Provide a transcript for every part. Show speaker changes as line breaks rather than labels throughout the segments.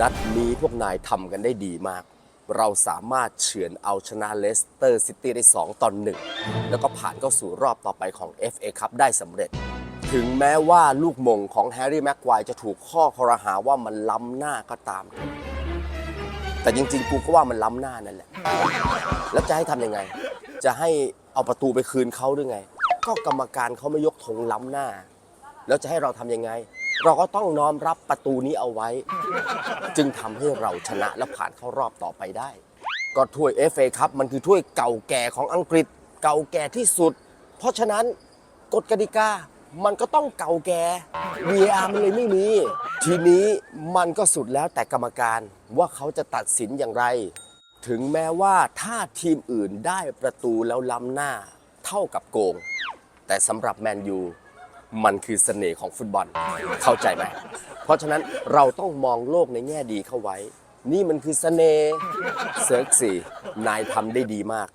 นัดนี้พวกนายทำกันได้ดีมาก เราสามารถเฉือนเอาชนะเลสเตอร์ซิตี้ได้ 2 ต่อ 1 แล้วก็ผ่านเข้าสู่รอบต่อไปของ FA ครับได้สำเร็จ ถึงแม้ว่าลูกมงของแฮร์รี่แม็กควายจะถูกข้อคอรหาว่ามันล้ำหน้าก็ตาม แต่จริงๆ กูก็ว่ามันล้ำหน้านั่นแหละ แล้วจะให้ทำยังไง จะให้เอาประตูไปคืนเขาหรือไง ก็กรรมการเขาไม่ยกธงล้ำหน้า แล้วจะให้เราทำยังไง เราก็ต้องน้อมรับประตูนี้เอาไว้ จึงทำให้เราชนะและผ่านเข้ารอบต่อไปได้ ก็ถ้วย FA ครับมันคือถ้วยเก่าแก่ของอังกฤษ เก่าแก่ที่สุด เพราะฉะนั้นกฎกติกามันก็ต้องเก่าแก่ VR มันเลยไม่มี ทีนี้มันก็สุดแล้วแต่กรรมการว่าเขาจะตัดสินอย่างไร ถึงแม้ว่าถ้าทีมอื่นได้ประตูแล้วล้ำหน้า เท่ากับโกง แต่สำหรับแมนยู มันคือเสน่ห์ของฟุตบอลเข้าใจไหมเพราะฉะนั้นเราต้องมองโลกในแง่ดีเข้าไว้ นี่มันคือเสน่ห์เซิร์กสี่นายทำได้ดีมาก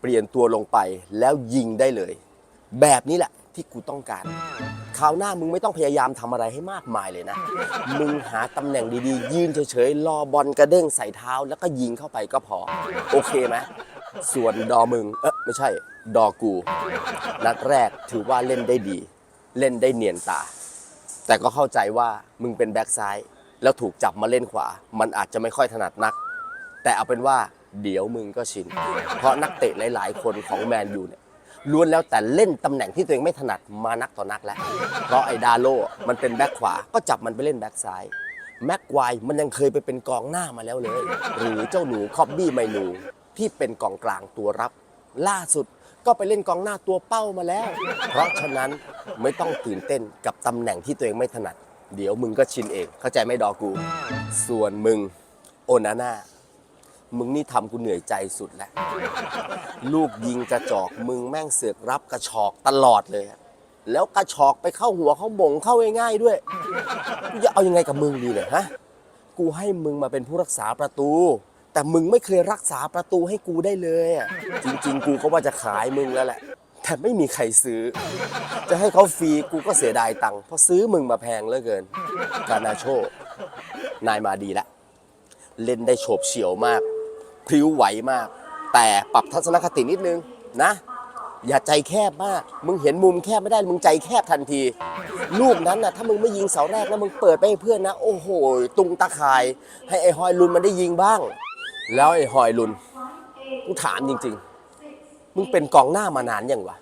เปลี่ยนตัวลงไปแล้วยิงได้เลย แบบนี้แหละที่กูต้องการคราวหน้ามึงไม่ต้องพยายามทำอะไรให้มากมายเลยนะ มึงหาตำแหน่งดีๆ ยืนเฉยๆ รอบอลกระเด้งใส่เท้าแล้วก็ยิงเข้าไปก็พอ โอเคไหมส่วนดอมึง เอ๊ะไม่ใช่ ดอกู นัดแรกถือว่าเล่นได้ดี เล่นได้เนียนตา แต่ก็เข้าใจว่ามึงเป็นแบ็กซ้าย แล้วถูกจับมาเล่นขวา มันอาจจะไม่ค่อยถนัดนัก แต่เอาเป็นว่าเดี๋ยวมึงก็ชิน เพราะนักเตะหลาย ๆ คนของแมนยูเนี่ยล้วนแล้วแต่เล่นตำแหน่งที่ตัวเองไม่ถนัดมานักต่อนักแล้ว เพราะไอ้ดาโลมันเป็นแบ็คขวา ก็จับมันไปเล่นแบ็คซ้าย แม็กควมันยังเคยไปเป็นกองหน้ามาแล้วเลย หรือเจ้าหนูคอบบี้ไมนูที่เป็นกองกลางตัวรับ ล่าสุด ก็ไปเล่นกองหน้าตัวเป้ามาแล้ว เพราะฉะนั้นไม่ต้องตื่นเต้นกับตำแหน่งที่ตัวเองไม่ถนัด เดี๋ยวมึงก็ชินเอง เข้าใจไหมดอกู ส่วนมึงโอนาน่ามึงนี่ทำกูเหนื่อยใจสุดแล้ว ลูกยิงกระจอกมึงแม่งเสือกรับกระชอกตลอดเลยอะแล้วกระชอกไปเข้าหัวเขาหมงเข้าง่ายๆด้วยกูจะเอายังไงกับมึงดีเนี่ยฮะ กูให้มึงมาเป็นผู้รักษาประตู แต่มึงไม่เคยรักษาประตูให้กูได้เลยอะจริง ๆ กูก็ว่าจะขายมึงแล้วแหละ แต่ไม่มีใครซื้อ จะให้เขาฟรีกูก็เสียดายตังค์เพราะซื้อมึงมาแพงเหลือเกิน กานาโช นายมาดีแล้วเล่นได้โฉบเฉี่ยวมาก พริ้วไหวมาก แต่ปรับทัศนคตินิดนึงนะ อย่าใจแคบมาก มึงเห็นมุมแคบไม่ได้ มึงใจแคบทันที ลูกนั้นนะถ้ามึงไม่ยิงเสาแรกแล้วมึงเปิดไปให้เพื่อนนะ โอ้โห ตุงตะข่าย ให้ไอ้ฮอยลุนมันได้ยิงบ้าง แล้วไอ้ฮอยลุนกูถามจริง ๆ มึงเป็นกองหน้ามานานยังวะ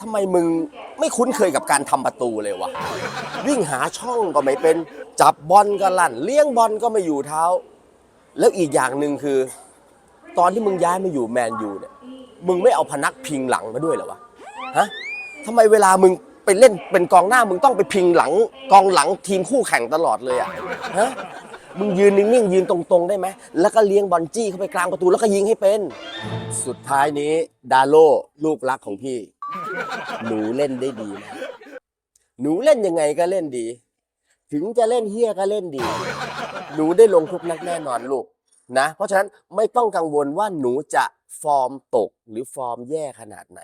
ทำไมมึงไม่คุ้นเคยกับการทำประตูเลยวะ วิ่งหาช่องก็ไม่เป็น จับบอลก็ลั่น เลี้ยงบอลก็ไม่อยู่เท้า แล้วอีกอย่างหนึ่งคือ ตอนที่มึงย้ายมาอยู่แมนยูเนี่ย มึงไม่เอาพนักพิงหลังมาด้วยเหรอวะ ฮะทำไมเวลามึงไปเล่นเป็นกองหน้ามึงต้องไปพิงหลัง กองหลังทีมคู่แข่งตลอดเลยอะฮะ มึงยืนนิ่งๆยืนตรงๆได้ไหมแล้วก็เลี้ยงบอลจี้เข้าไปกลางประตูแล้วก็ยิงให้เป็น สุดท้ายนี้ดาโลลูกรักของพี่ หนูเล่นได้ดีมากหนูเล่นยังไงก็เล่นดี ถึงจะเล่นเฮี้ยก็เล่นดี หนูได้ลงทุกนัดแน่นอนลูกนะ เพราะฉะนั้นไม่ต้องกังวลว่าหนูจะฟอร์มตกหรือฟอร์มแย่ขนาดไหน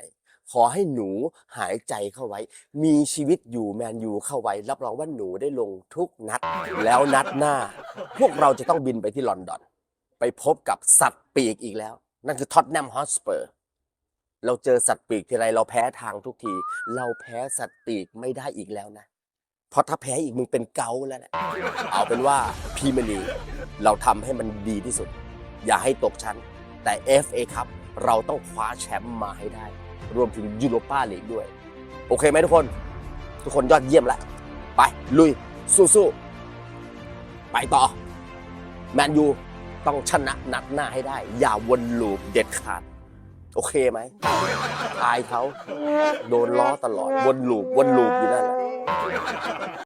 ขอให้หนูหายใจเข้าไว้ มีชีวิตอยู่แมนยูเข้าไว้ รับรองว่าหนูได้ลงทุกนัด แล้วนัดหน้า พวกเราจะต้องบินไปที่ลอนดอน ไปพบกับสัตว์ปีกอีกแล้ว นั่นคือท็อตแนมฮอสเปอร์ เราเจอสัตว์ปีกทีไรเราแพ้ทางทุกที เราแพ้สัตว์ปีกไม่ได้อีกแล้วนะ เพราะถ้าแพ้อีกมึงเป็นเกาต์แล้วแหละเอาเป็นว่าพรีเมียร์ลีกเราทำให้มันดีที่สุด อย่าให้ตกชั้น แต่ FA ครับเราต้องคว้าแชมป์มาให้ได้ รวมถึงยูโรปาลีกด้วย โอเคไหมทุกคน ทุกคนยอดเยี่ยมละไปลุย สู้ๆไปต่อ แมนยูต้องชนะนัดหน้าให้ได้ อย่าวนลูปเด็ดขาด โอเคไหมอายเขาโดนล้อตลอด วนลูปวนลูปอยู่นั่นแหละ